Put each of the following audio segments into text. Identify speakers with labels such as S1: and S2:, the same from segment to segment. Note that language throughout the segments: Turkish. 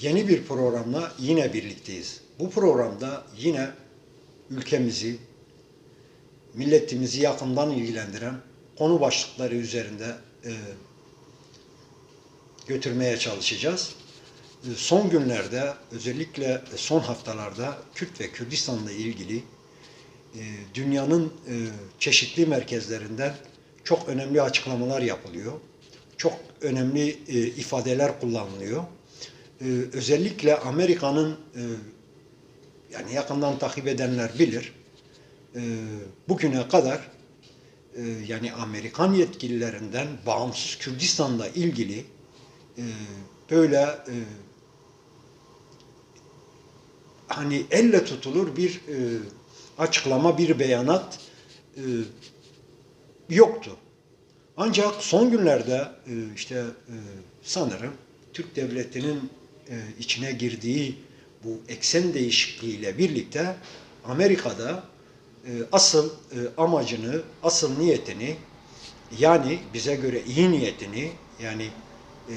S1: Yeni bir programla yine birlikteyiz. Bu programda yine ülkemizi, milletimizi yakından ilgilendiren konu başlıkları üzerinde e, götürmeye çalışacağız. E, son günlerde özellikle son haftalarda Kürt ve Kürdistan'la ilgili e, dünyanın e, çeşitli merkezlerinden çok önemli açıklamalar yapılıyor. Çok önemli e, ifadeler kullanılıyor. E, özellikle Amerika'nın e, yani yakından takip edenler bilir. E, bugüne kadar e, yani Amerikan yetkililerinden bağımsız Kürdistan'la ilgili e, böyle e, hani elle tutulur bir e, açıklama, bir beyanat e, yoktu. Ancak son günlerde e, işte e, sanırım Türk devletinin içine girdiği bu eksen değişikliğiyle birlikte Amerika'da e, asıl e, amacını, asıl niyetini yani bize göre iyi niyetini yani e,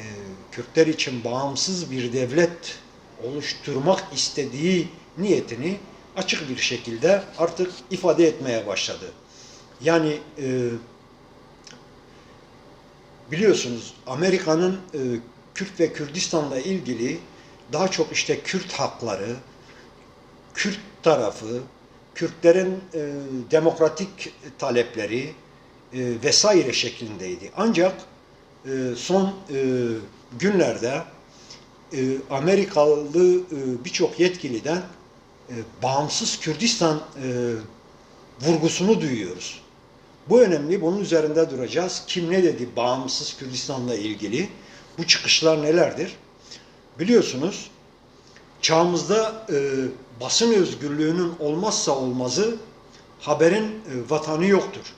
S1: Kürtler için bağımsız bir devlet oluşturmak istediği niyetini açık bir şekilde artık ifade etmeye başladı. Yani e, biliyorsunuz Amerika'nın e, Kürt ve Kürdistan'la ilgili daha çok işte Kürt hakları, Kürt tarafı, Kürtlerin e, demokratik talepleri e, vesaire şeklindeydi. Ancak e, son e, günlerde e, Amerikalı e, birçok yetkiliden e, bağımsız Kürdistan e, vurgusunu duyuyoruz. Bu önemli. Bunun üzerinde duracağız. Kim ne dedi bağımsız Kürdistan'la ilgili? Bu çıkışlar nelerdir? Biliyorsunuz çağımızda e, basın özgürlüğünün olmazsa olmazı haberin e, vatanı yoktur.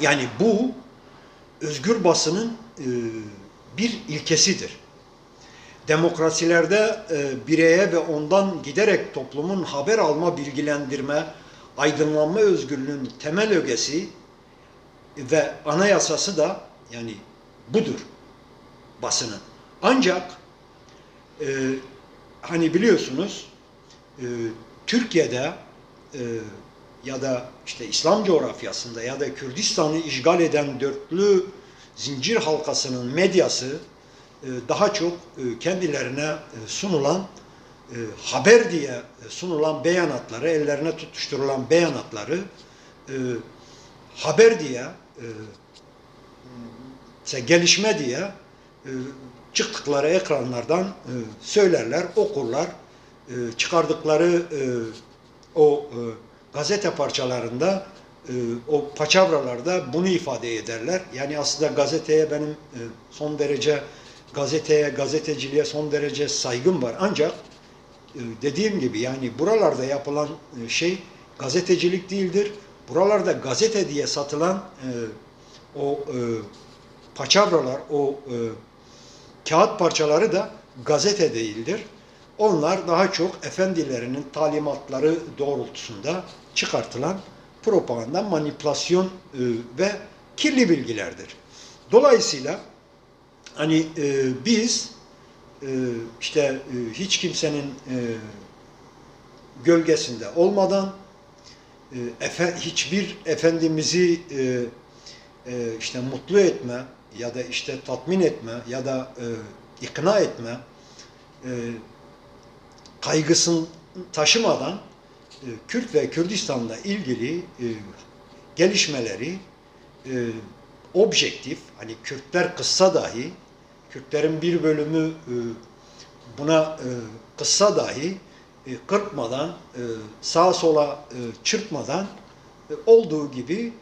S1: Yani bu özgür basının e, bir ilkesidir. Demokrasilerde e, bireye ve ondan giderek toplumun haber alma, bilgilendirme, aydınlanma özgürlüğünün temel ögesi ve anayasası da yani budur basının. Ancak e, hani biliyorsunuz e, Türkiye'de e, ya da işte İslam coğrafyasında ya da Kürdistan'ı işgal eden dörtlü zincir halkasının medyası e, daha çok e, kendilerine e, sunulan e, haber diye sunulan beyanatları, ellerine tutuşturulan beyanatları e, haber diye e, gelişme diye çıktıkları ekranlardan e, söylerler, okurlar. E, çıkardıkları e, o e, gazete parçalarında o paçavralarda bunu ifade ederler. Yani aslında gazeteye benim son derece gazeteye, gazeteciliğe son derece saygım var. Ancak dediğim gibi yani buralarda yapılan şey gazetecilik değildir. Buralarda gazete diye satılan o paçavralar, o kağıt parçaları da gazete değildir. Onlar daha çok efendilerinin talimatları doğrultusunda çıkartılan propaganda, manipülasyon e, ve kirli bilgilerdir. Dolayısıyla hani e, biz e, işte e, hiç kimsenin e, gölgesinde olmadan e, efe, hiçbir efendimizi e, e, işte mutlu etme ya da işte tatmin etme ya da e, ikna etme e, kaygısını taşımadan e, Kürt ve Kürdistan'la ilgili e, gelişmeleri e, objektif, hani Kürtler kıssa dahi, Kürtlerin bir bölümü e, buna e, kıssa dahi e, kırpmadan, e, sağa sola e, çırpmadan e, olduğu gibi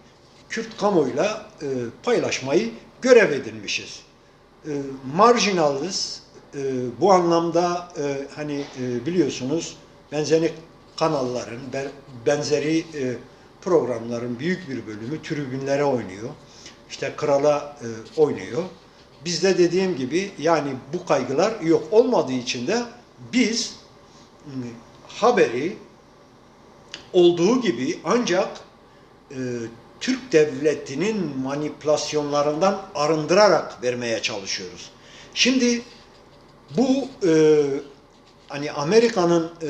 S1: Kürt kamuoyuyla e, paylaşmayı görev edinmişiz. E, marjinalız, e, bu anlamda e, hani e, biliyorsunuz benzeri kanalların, be- benzeri e, programların büyük bir bölümü tribünlere oynuyor. İşte krala e, oynuyor. Bizde dediğim gibi yani bu kaygılar yok olmadığı için de biz haberi olduğu gibi ancak e, Türk devletinin manipülasyonlarından arındırarak vermeye çalışıyoruz. Şimdi bu e, hani Amerika'nın e,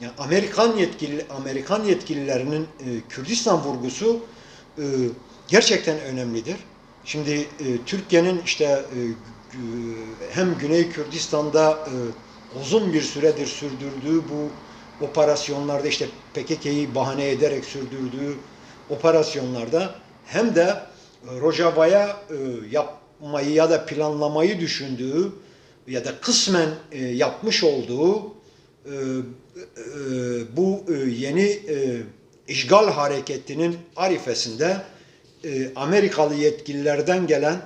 S1: yani Amerikan yetkili Amerikan yetkililerinin e, Kürdistan vurgusu e, gerçekten önemlidir. Şimdi e, Türkiye'nin işte e, hem Güney Kürdistan'da e, uzun bir süredir sürdürdüğü bu operasyonlarda işte PKK'yı bahane ederek sürdürdüğü operasyonlarda hem de e, Rojava'ya e, yapmayı ya da planlamayı düşündüğü ya da kısmen e, yapmış olduğu bu yeni işgal hareketinin arifesinde Amerikalı yetkililerden gelen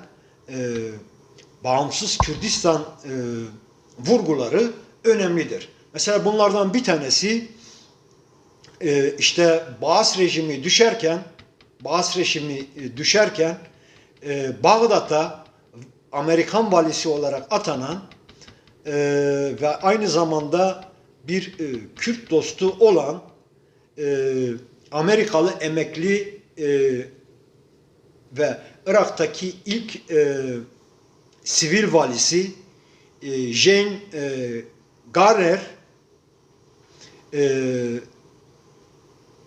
S1: bağımsız Kürdistan vurguları önemlidir. Mesela bunlardan bir tanesi e, işte Baas rejimi düşerken Baas rejimi e, düşerken e, Bağdat'a Amerikan valisi olarak atanan e, ve aynı zamanda bir e, Kürt dostu olan e, Amerikalı emekli e, ve Irak'taki ilk e, sivil valisi e, Jane e, Garner e,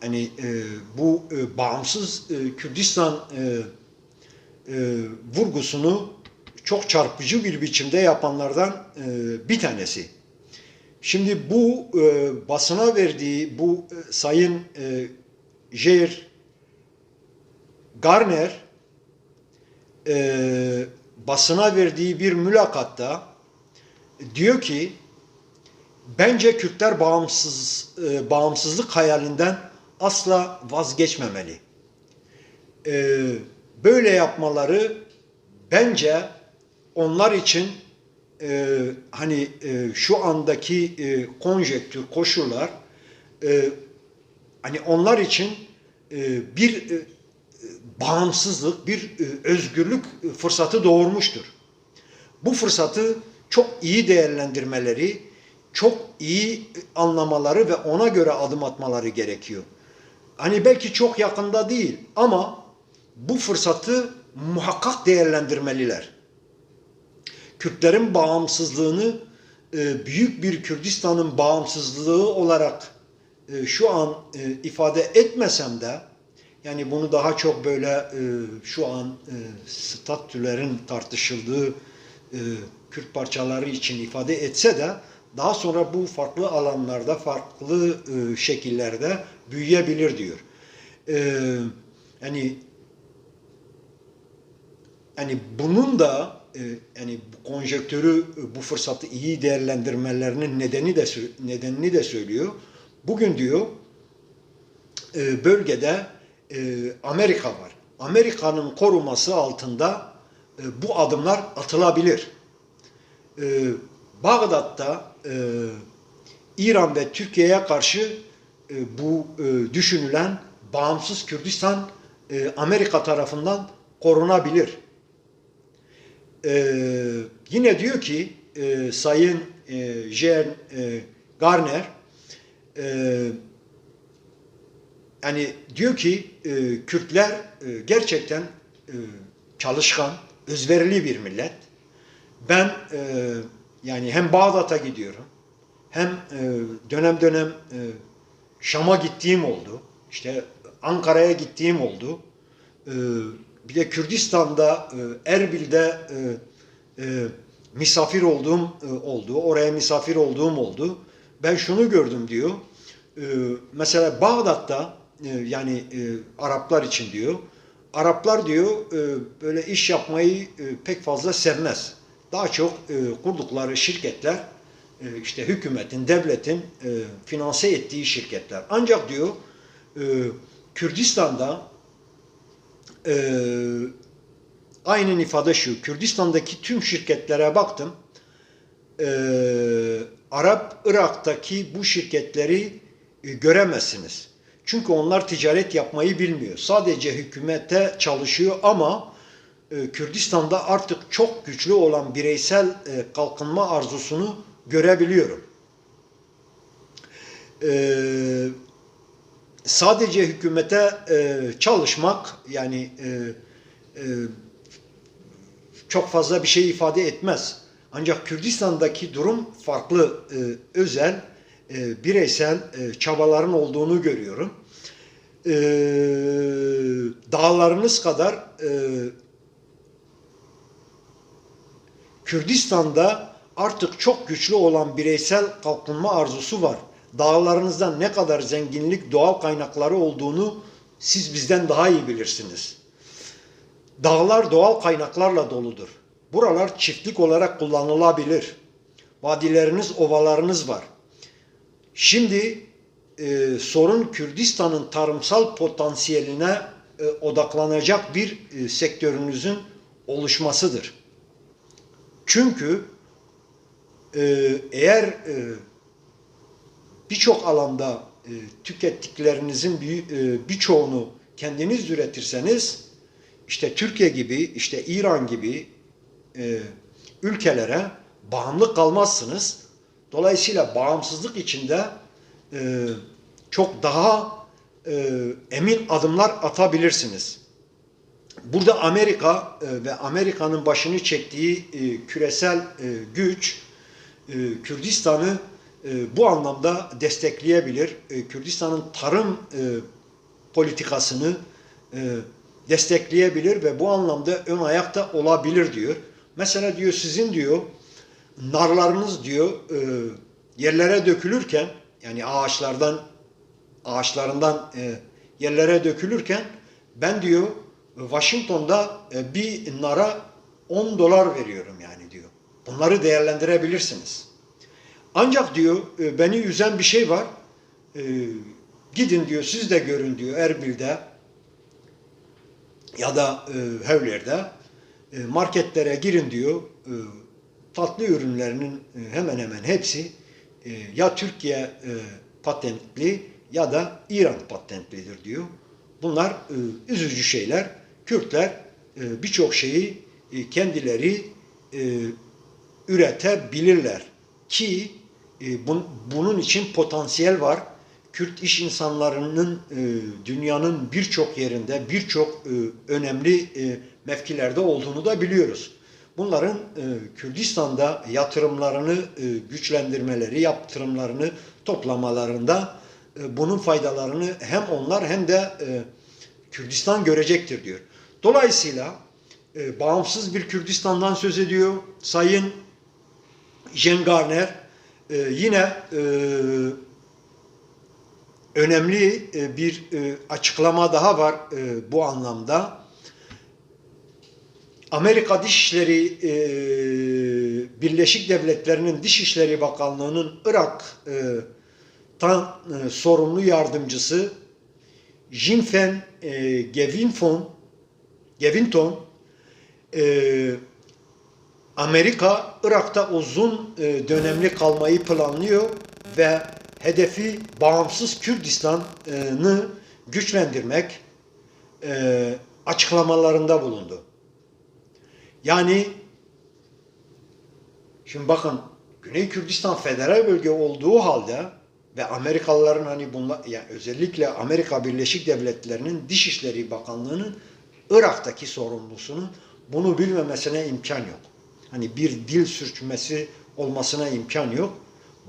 S1: hani e, bu e, bağımsız e, Kürdistan e, e, vurgusunu çok çarpıcı bir biçimde yapanlardan e, bir tanesi. Şimdi bu e, basına verdiği bu e, Sayın e, Jair Garner e, basına verdiği bir mülakatta diyor ki bence Kürtler bağımsız e, bağımsızlık hayalinden asla vazgeçmemeli. E, böyle yapmaları bence onlar için e, hani e, şu andaki e, konjektür koşullar e, hani onlar için e, bir e, bağımsızlık, bir e, özgürlük fırsatı doğurmuştur. Bu fırsatı çok iyi değerlendirmeleri, çok iyi anlamaları ve ona göre adım atmaları gerekiyor. Hani belki çok yakında değil ama bu fırsatı muhakkak değerlendirmeliler. Kürtlerin bağımsızlığını e, büyük bir Kürdistan'ın bağımsızlığı olarak e, şu an e, ifade etmesem de yani bunu daha çok böyle şu an statülerin tartışıldığı Kürt parçaları için ifade etse de daha sonra bu farklı alanlarda, farklı e, şekillerde büyüyebilir diyor. E, yani yani bunun da e, yani konjektörü, e, bu fırsatı iyi değerlendirmelerinin nedeni de nedenini de söylüyor. Bugün diyor e, bölgede e, Amerika var. Amerika'nın koruması altında e, bu adımlar atılabilir. E, Bağdat'ta e, İran ve Türkiye'ye karşı e, bu e, düşünülen bağımsız Kürdistan e, Amerika tarafından korunabilir. E, yine diyor ki e, Sayın e, Jen e, Garner e, yani diyor ki e, Kürtler e, gerçekten e, çalışkan, özverili bir millet. Ben e, yani hem Bağdat'a gidiyorum, hem e, dönem dönem e, Şam'a gittiğim oldu. İşte Ankara'ya gittiğim oldu. E, bir de Kürdistan'da, Erbil'de misafir olduğum oldu. Oraya misafir olduğum oldu. Ben şunu gördüm diyor. Mesela Bağdat'ta yani Araplar için diyor. Araplar diyor böyle iş yapmayı pek fazla sevmez. Daha çok e, kurdukları şirketler e, işte hükümetin, devletin e, finanse ettiği şirketler. Ancak diyor e, Kürdistan'da e, aynen ifade şu. Kürdistan'daki tüm şirketlere baktım. E, Arap Irak'taki bu şirketleri e, göremezsiniz. Çünkü onlar ticaret yapmayı bilmiyor. Sadece hükümete çalışıyor ama Kürdistan'da artık çok güçlü olan bireysel e, kalkınma arzusunu görebiliyorum. E, sadece hükümete e, çalışmak yani e, e, çok fazla bir şey ifade etmez. Ancak Kürdistan'daki durum farklı, e, özel, e, bireysel e, çabaların olduğunu görüyorum. E, dağlarınız kadar e, Kürdistan'da artık çok güçlü olan bireysel kalkınma arzusu var. Dağlarınızda ne kadar zenginlik, doğal kaynakları olduğunu siz bizden daha iyi bilirsiniz. Dağlar doğal kaynaklarla doludur. Buralar çiftlik olarak kullanılabilir. Vadileriniz, ovalarınız var. Şimdi e, sorun Kürdistan'ın tarımsal potansiyeline e, odaklanacak bir e, sektörünüzün oluşmasıdır. Çünkü e, eğer e, birçok alanda e, tükettiklerinizin bir, birçoğunu kendiniz üretirseniz işte Türkiye gibi, işte İran gibi e, ülkelere bağımlı kalmazsınız. Dolayısıyla bağımsızlık içinde e, çok daha e, emin adımlar atabilirsiniz. Burada Amerika e, ve Amerika'nın başını çektiği e, küresel e, güç Kürdistan'ı bu anlamda destekleyebilir. Kürdistan'ın tarım politikasını destekleyebilir ve bu anlamda ön ayakta olabilir diyor. Mesela diyor sizin diyor narlarınız diyor yerlere dökülürken yani ağaçlardan ağaçlarından yerlere dökülürken ben diyor Washington'da e, bir nara 10 dolar veriyorum yani diyor. Bunları değerlendirebilirsiniz. Ancak diyor e, beni üzen bir şey var. E, gidin diyor siz de görün diyor Erbil'de ya da Hevler'de marketlere girin diyor. Tatlı ürünlerinin hemen hemen hepsi ya Türkiye patentli ya da İran patentlidir diyor. Bunlar üzücü şeyler. Kürtler e, birçok şeyi e, kendileri e, üretebilirler ki e, bun, bunun için potansiyel var. Kürt iş insanlarının e, dünyanın birçok yerinde birçok e, önemli e, mevkilerde olduğunu da biliyoruz. Bunların e, Kürdistan'da yatırımlarını e, güçlendirmeleri, yatırımlarını toplamalarında e, bunun faydalarını hem onlar hem de e, Kürdistan görecektir diyor. Dolayısıyla e, bağımsız bir Kürdistan'dan söz ediyor. Sayın Jen Garner e, yine e, önemli e, bir e, açıklama daha var e, bu anlamda. Amerika Dışişleri e, Birleşik Devletleri'nin Dışişleri Bakanlığı'nın Irak e, tan e, sorumlu yardımcısı Jinfen e, Gevinton Gevinton e, Amerika Irak'ta uzun e, dönemli kalmayı planlıyor ve hedefi bağımsız Kürdistan'ı güçlendirmek e, açıklamalarında bulundu. Yani şimdi bakın Güney Kürdistan federal bölge olduğu halde ve Amerikalıların hani bunlar yani özellikle Amerika Birleşik Devletleri'nin Dışişleri Bakanlığı'nın Irak'taki sorumlusunun bunu bilmemesine imkan yok. Hani bir dil sürçmesi olmasına imkan yok.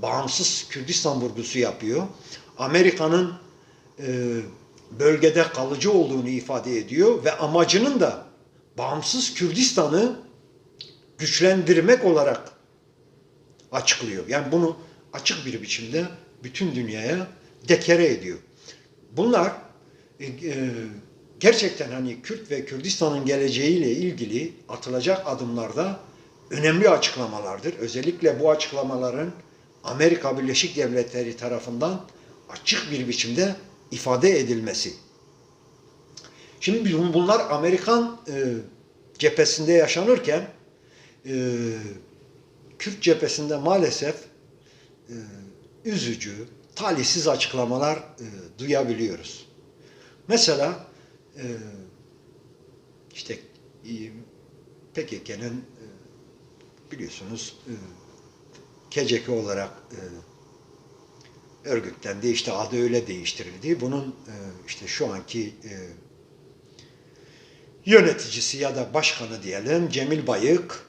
S1: Bağımsız Kürdistan vurgusu yapıyor. Amerika'nın e, bölgede kalıcı olduğunu ifade ediyor ve amacının da bağımsız Kürdistan'ı güçlendirmek olarak açıklıyor. Yani bunu açık bir biçimde bütün dünyaya dekere ediyor. Bunlar e, e, gerçekten hani Kürt ve Kürdistan'ın geleceğiyle ilgili atılacak adımlarda önemli açıklamalardır. Özellikle bu açıklamaların Amerika Birleşik Devletleri tarafından açık bir biçimde ifade edilmesi. Şimdi bunlar Amerikan e, cephesinde yaşanırken e, Kürt cephesinde maalesef e, üzücü, talihsiz açıklamalar duyabiliyoruz. Mesela e, işte e, PKK'nın e, biliyorsunuz e, KCK olarak e, örgütlendi. Adı öyle değiştirildi. Bunun e, işte şu anki e, yöneticisi ya da başkanı diyelim Cemil Bayık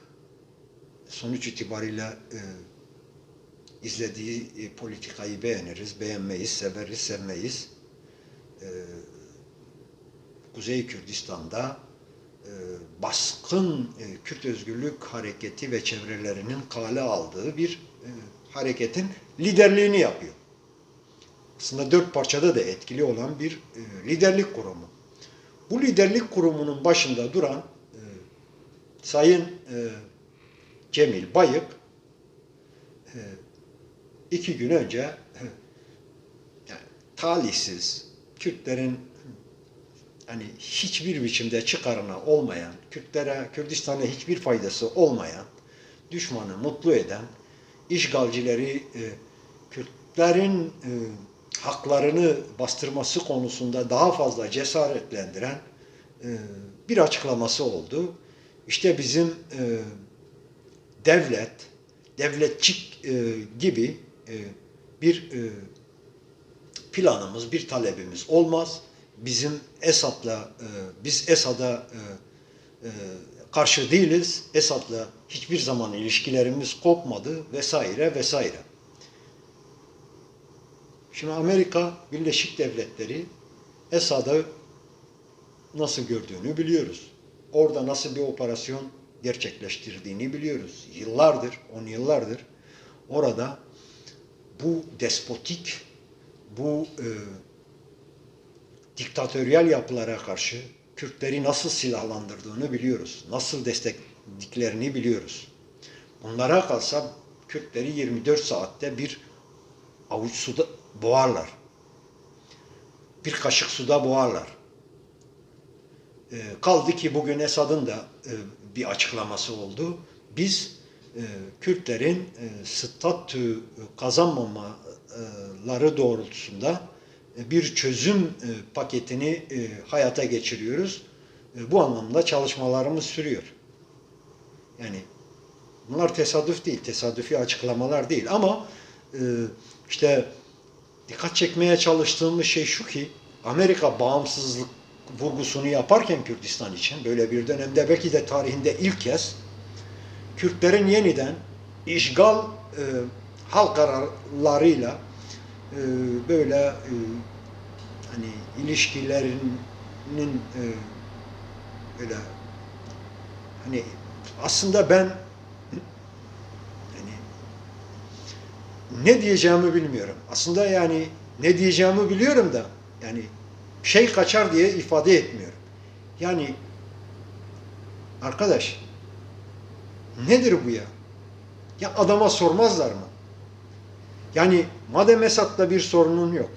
S1: sonuç itibariyle izlediği politikayı beğeniriz, beğenmeyiz, severiz, sevmeyiz. Kuzey Kürdistan'da e, baskın e, Kürt Özgürlük Hareketi ve çevrelerinin kale aldığı bir e, hareketin liderliğini yapıyor. Aslında dört parçada da etkili olan bir e, liderlik kurumu. Bu liderlik kurumunun başında duran e, Sayın e, Cemil Bayık e, iki gün önce e, yani, talihsiz Kürtlerin hani hiçbir biçimde çıkarına olmayan, Kürtlere, Kürdistan'a hiçbir faydası olmayan, düşmanı mutlu eden, işgalcileri e, Kürtlerin e, haklarını bastırması konusunda daha fazla cesaretlendiren e, bir açıklaması oldu. İşte bizim e, devlet, devletçik e, gibi e, bir e, planımız, bir talebimiz olmaz. Bizim Esad'la, e, biz Esad'a e, e, karşı değiliz. Esad'la hiçbir zaman ilişkilerimiz kopmadı vesaire vesaire. Şimdi Amerika Birleşik Devletleri Esad'ı nasıl gördüğünü biliyoruz. Orada nasıl bir operasyon gerçekleştirdiğini biliyoruz. Yıllardır, on yıllardır orada bu despotik, bu e, diktatöryel yapılara karşı Kürtleri nasıl silahlandırdığını biliyoruz. Nasıl desteklediklerini biliyoruz. Bunlara kalsa Kürtleri 24 saatte bir avuç suda boğarlar. Bir kaşık suda boğarlar. E, kaldı ki bugün Esad'ın da e, bir açıklaması oldu. Biz e, Kürtlerin e, statü kazanmamaları doğrultusunda bir çözüm e, paketini e, hayata geçiriyoruz. E, bu anlamda çalışmalarımız sürüyor. Yani bunlar tesadüf değil, tesadüfi açıklamalar değil ama e, işte dikkat çekmeye çalıştığımız şey şu ki Amerika bağımsızlık vurgusunu yaparken Kürdistan için böyle bir dönemde belki de tarihinde ilk kez Kürtlerin yeniden işgal e, hal kararlarıyla e, böyle e, hani ilişkilerinin e, böyle hani aslında ben hani ne diyeceğimi bilmiyorum. Aslında yani ne diyeceğimi biliyorum da yani şey kaçar diye ifade etmiyorum. Yani arkadaş nedir bu ya? Ya adama sormazlar mı? Yani madem Esad'la bir sorunun yok,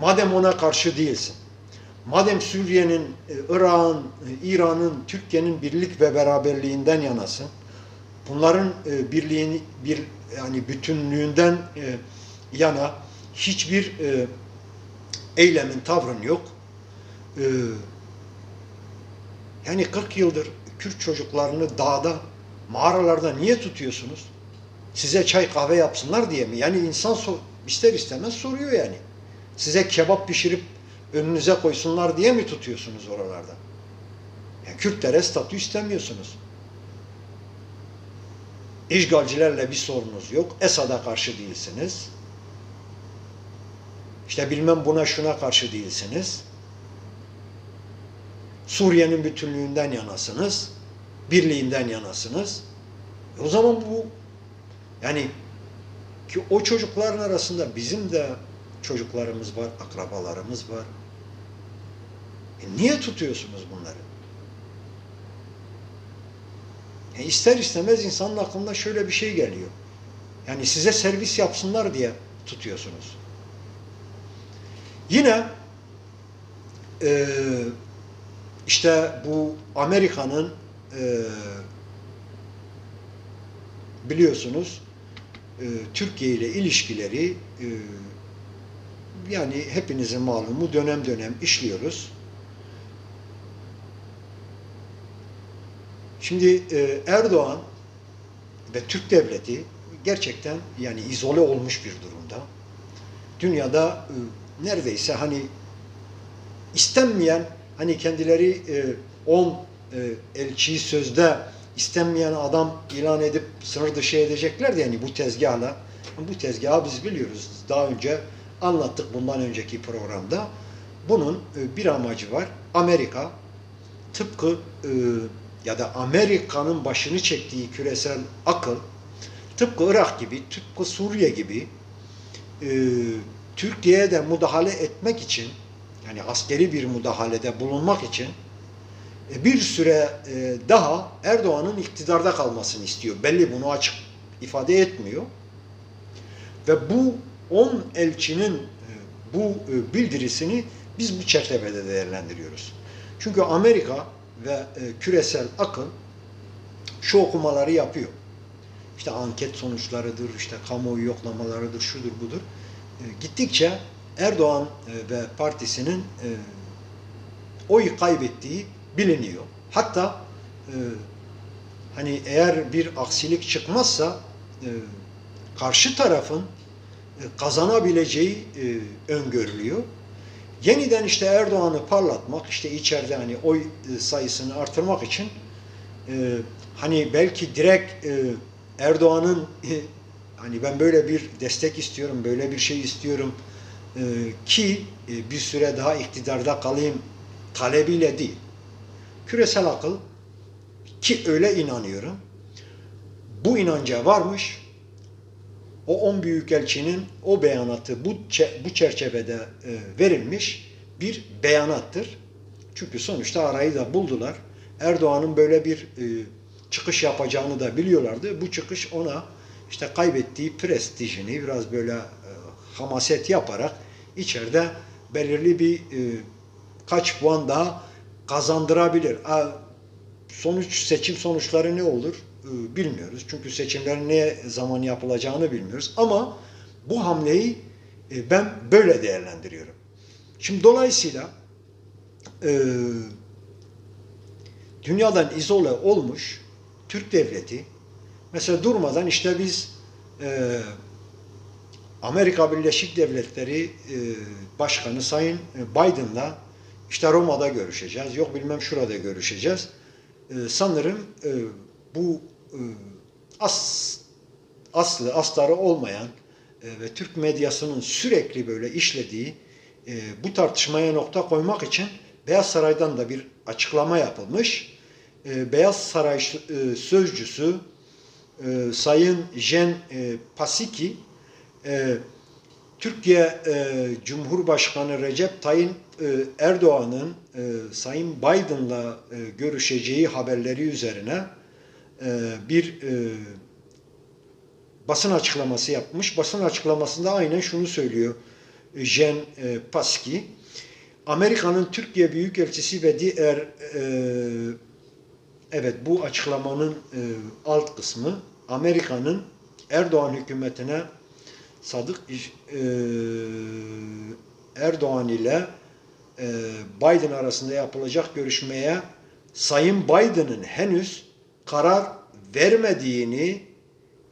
S1: madem ona karşı değilsin, madem Suriye'nin, e, Irak'ın, e, İran'ın, Türkiye'nin birlik ve beraberliğinden yanasın, bunların e, birliğini, bir yani bütünlüğünden yana hiçbir eylemin, tavrın yok. Yani 40 yıldır Kürt çocuklarını dağda, mağaralarda niye tutuyorsunuz? Size çay kahve yapsınlar diye mi? Yani insan so ister istemez soruyor yani. Size kebap pişirip önünüze koysunlar diye mi tutuyorsunuz oralarda? Yani Kürtlere statü istemiyorsunuz. İşgalcilerle bir sorunuz yok. Esad'a karşı değilsiniz. İşte bilmem buna şuna karşı değilsiniz. Suriye'nin bütünlüğünden yanasınız. Birliğinden yanasınız. E o zaman bu yani ki o çocukların arasında bizim de çocuklarımız var, akrabalarımız var. E niye tutuyorsunuz bunları? E ister istemez insanın aklına şöyle bir şey geliyor. Yani size servis yapsınlar diye tutuyorsunuz. Yine e, işte bu Amerika'nın e, biliyorsunuz e, Türkiye ile ilişkileri e, yani hepinizin malumu dönem dönem işliyoruz. Şimdi e, Erdoğan ve Türk devleti gerçekten yani izole olmuş bir durumda. Dünyada e, neredeyse hani istenmeyen hani kendileri 10 e, e, elçiyi sözde istenmeyen adam ilan edip sınır dışı edeceklerdi yani bu tezgahla. Bu tezgahı biz biliyoruz. Daha önce anlattık bundan önceki programda. Bunun e, bir amacı var. Amerika tıpkı e, ya da Amerika'nın başını çektiği küresel akıl tıpkı Irak gibi, tıpkı Suriye gibi e, Türkiye'ye de müdahale etmek için yani askeri bir müdahalede bulunmak için bir süre e, daha Erdoğan'ın iktidarda kalmasını istiyor. Belli bunu açık ifade etmiyor. Ve bu 10 elçinin e, bu e, bildirisini biz bu çerçevede değerlendiriyoruz. Çünkü Amerika ve e, küresel akıl şu okumaları yapıyor. İşte anket sonuçlarıdır, işte kamuoyu yoklamalarıdır, şudur budur. E, Gittikçe Erdoğan e, ve partisinin e, oy kaybettiği biliniyor. Hatta e, hani eğer bir aksilik çıkmazsa e, karşı tarafın e, kazanabileceği e, öngörülüyor. Yeniden işte Erdoğan'ı parlatmak, işte içeride hani oy e, sayısını artırmak için e, hani belki direkt e, Erdoğan'ın e, hani ben böyle bir destek istiyorum, böyle bir şey istiyorum e, ki e, bir süre daha iktidarda kalayım talebiyle değil. Küresel akıl ki öyle inanıyorum. Bu inanca varmış. O on büyükelçinin o beyanatı bu bu çerçevede e, verilmiş bir beyanattır. Çünkü sonuçta arayı da buldular. Erdoğan'ın böyle bir e, çıkış yapacağını da biliyorlardı. Bu çıkış ona işte kaybettiği prestijini biraz böyle e, hamaset yaparak içeride belirli bir e, kaç puan daha kazandırabilir. Sonuç seçim sonuçları ne olur e, bilmiyoruz. Çünkü seçimlerin ne zaman yapılacağını bilmiyoruz. Ama bu hamleyi e, ben böyle değerlendiriyorum. Şimdi dolayısıyla e, dünyadan izole olmuş Türk devleti mesela durmadan işte biz e, Amerika Birleşik Devletleri Başkanı Sayın Biden'la işte Roma'da görüşeceğiz. Yok bilmem şurada görüşeceğiz. E, sanırım e, bu e, as, aslı, astarı olmayan e, ve Türk medyasının sürekli böyle işlediği e, bu tartışmaya nokta koymak için Beyaz Saray'dan da bir açıklama yapılmış. E, Beyaz Saray e, sözcüsü e, Sayın Jen e, Pasiki e, Türkiye e, Cumhurbaşkanı Recep Tayyip e, Erdoğan'ın e, Sayın Biden'la e, görüşeceği haberleri üzerine e, bir e, basın açıklaması yapmış. Basın açıklamasında aynen şunu söylüyor e, Jen e, Paski. Amerika'nın Türkiye Büyükelçisi ve diğer e, evet bu açıklamanın e, alt kısmı Amerika'nın Erdoğan hükümetine Sadık e, Erdoğan ile e, Biden arasında yapılacak görüşmeye Sayın Biden'ın henüz karar vermediğini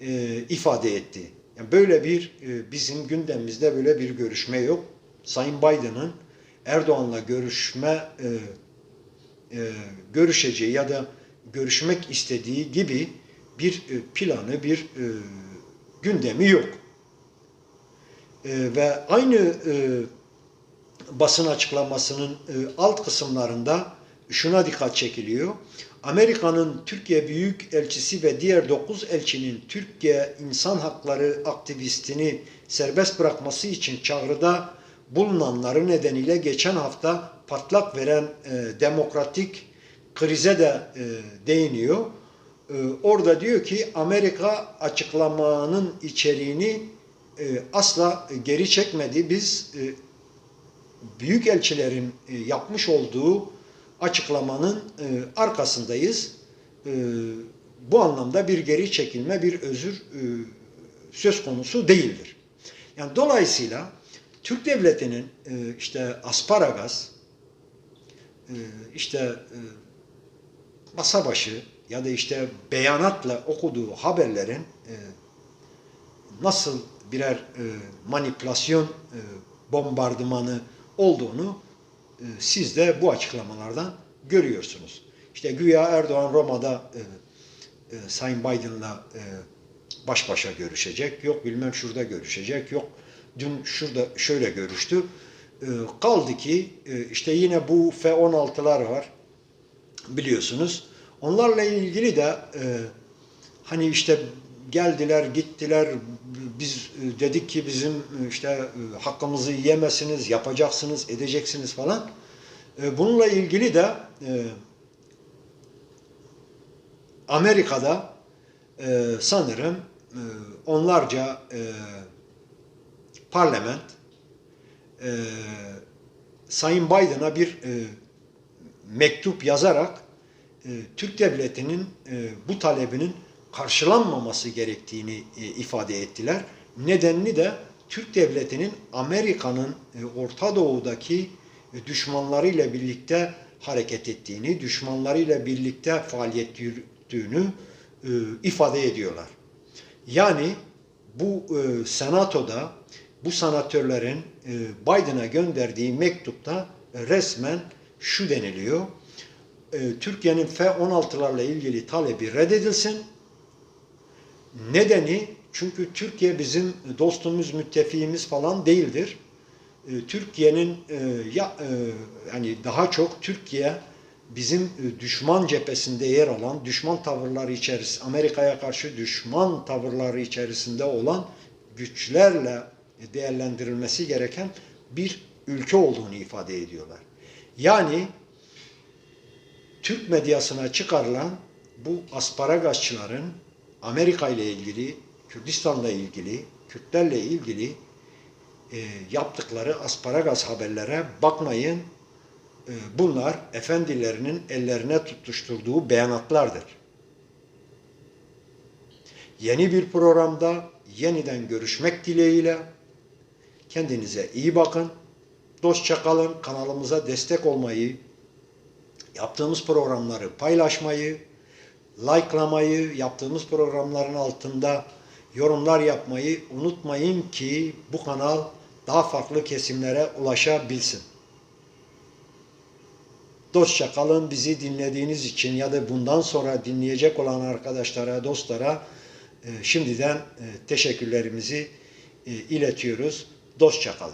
S1: e, ifade etti. Yani böyle bir e, bizim gündemimizde böyle bir görüşme yok. Sayın Biden'ın Erdoğan'la görüşme e, e, görüşeceği ya da görüşmek istediği gibi bir e, planı, bir e, gündemi yok. E, ve aynı e, basın açıklamasının e, alt kısımlarında şuna dikkat çekiliyor. Amerika'nın Türkiye Büyükelçisi ve diğer 9 elçinin Türkiye insan hakları aktivistini serbest bırakması için çağrıda bulunanları nedeniyle geçen hafta patlak veren e, demokratik krize de e, değiniyor. E, orada diyor ki Amerika açıklamanın içeriğini e, asla geri çekmedi. Biz e, büyükelçilerin e, yapmış olduğu açıklamanın e, arkasındayız. E, bu anlamda bir geri çekilme, bir özür e, söz konusu değildir. Yani dolayısıyla Türk devletinin e, işte asparagas, e, işte e, masa başı ya da işte beyanatla okuduğu haberlerin e, nasıl birer e, manipülasyon e, bombardımanı olduğunu e, siz de bu açıklamalardan görüyorsunuz. İşte güya Erdoğan Roma'da e, e, Sayın Biden'la e, baş başa görüşecek, yok bilmem şurada görüşecek, yok dün şurada şöyle görüştü. E, kaldı ki e, işte yine bu F-16'lar var biliyorsunuz. Onlarla ilgili de e, hani işte geldiler gittiler biz e, dedik ki bizim e, işte e, hakkımızı yiyemezsiniz, yapacaksınız, edeceksiniz falan. Bununla ilgili de Amerika'da sanırım onlarca parlament Sayın Biden'a bir mektup yazarak Türk devletinin bu talebinin karşılanmaması gerektiğini e, ifade ettiler. Nedenini de Türk devletinin Amerika'nın e, Orta Doğu'daki e, düşmanlarıyla birlikte hareket ettiğini, düşmanlarıyla birlikte faaliyet yürüttüğünü ifade ediyorlar. Yani bu senatoda bu sanatörlerin Biden'a gönderdiği mektupta resmen şu deniliyor. Türkiye'nin F-16'larla ilgili talebi reddedilsin. Nedeni çünkü Türkiye bizim dostumuz, müttefiğimiz falan değildir. E, Türkiye'nin e, ya e, yani daha çok Türkiye bizim e, düşman cephesinde yer alan, düşman tavırları içerisinde, Amerika'ya karşı düşman tavırları içerisinde olan güçlerle değerlendirilmesi gereken bir ülke olduğunu ifade ediyorlar. Yani Türk medyasına çıkarılan bu asparagasçıların Amerika ile ilgili, Kürdistan'la ilgili, Kürtlerle ilgili e, yaptıkları asparagas haberlere bakmayın. E, bunlar efendilerinin ellerine tutuşturduğu beyanatlardır. Yeni bir programda yeniden görüşmek dileğiyle kendinize iyi bakın. Dostça kalın. Kanalımıza destek olmayı, yaptığımız programları paylaşmayı, likelamayı, yaptığımız programların altında yorumlar yapmayı unutmayın ki bu kanal daha farklı kesimlere ulaşabilsin. Dostça kalın bizi dinlediğiniz için ya da bundan sonra dinleyecek olan arkadaşlara, dostlara e, şimdiden e, teşekkürlerimizi e, iletiyoruz. Dostça kalın.